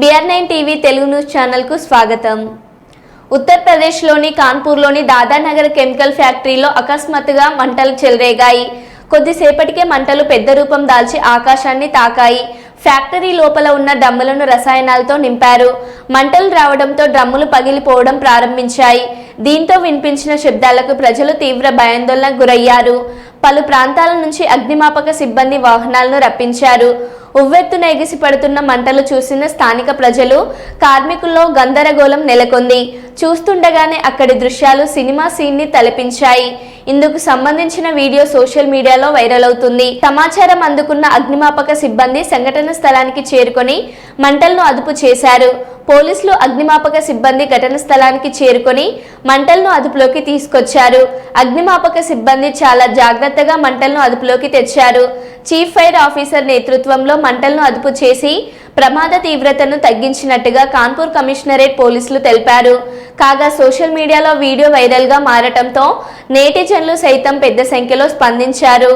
BR nine TV Telugu news ఛానల్కు స్వాగతం. ఉత్తరప్రదేశ్లోని కాన్పూర్లోని దాదానగర్ కెమికల్ ఫ్యాక్టరీలో అకస్మాత్తుగా మంటలు చెలరేగాయి. కొద్దిసేపటికే మంటలు పెద్ద రూపం దాల్చి ఆకాశాన్ని తాకాయి. ఫ్యాక్టరీ లోపల ఉన్న డ్రమ్ములను రసాయనాలతో నింపారు. మంటలు రావడంతో డ్రమ్ములు పగిలిపోవడం ప్రారంభించాయి. దీంతో వినిపించిన శబ్దాలకు ప్రజలు తీవ్ర భయాందోళనకు గురయ్యారు. పలు ప్రాంతాల నుంచి అగ్నిమాపక సిబ్బంది వాహనాలను రప్పించారు. ఉవ్వెత్తున ఎగిసి పడుతున్న మంటలు చూసిన స్థానిక ప్రజలు కార్మికుల్లో గందరగోళం నెలకొంది. చూస్తుండగానే అక్కడి దృశ్యాలు సినిమా సీన్ని తలపించాయి. ఇందుకు సంబంధించిన వీడియో సోషల్ మీడియాలో వైరల్ అవుతుంది. సమాచారం అందుకున్న అగ్నిమాపక సిబ్బంది సంఘటన స్థలానికి చేరుకొని మంటలను అదుపు చేశారు. పోలీసులు అగ్నిమాపక సిబ్బంది ఘటన స్థలానికి చేరుకొని మంటలను అదుపులోకి తీసుకొచ్చారు. అగ్నిమాపక సిబ్బంది చాలా జాగ్రత్తగా మంటలను అదుపులోకి తెచ్చారు. చీఫ్ ఫైర్ ఆఫీసర్ నేతృత్వంలో మంటలను అదుపు చేసి ప్రమాద తీవ్రతను తగ్గించినట్టుగా కాన్పూర్ కమిషనరేట్ పోలీసులు తెలిపారు. కాగా సోషల్ మీడియాలో వీడియో వైరల్గా మారటంతో నేటిజన్లు సైతం పెద్ద సంఖ్యలో స్పందించారు.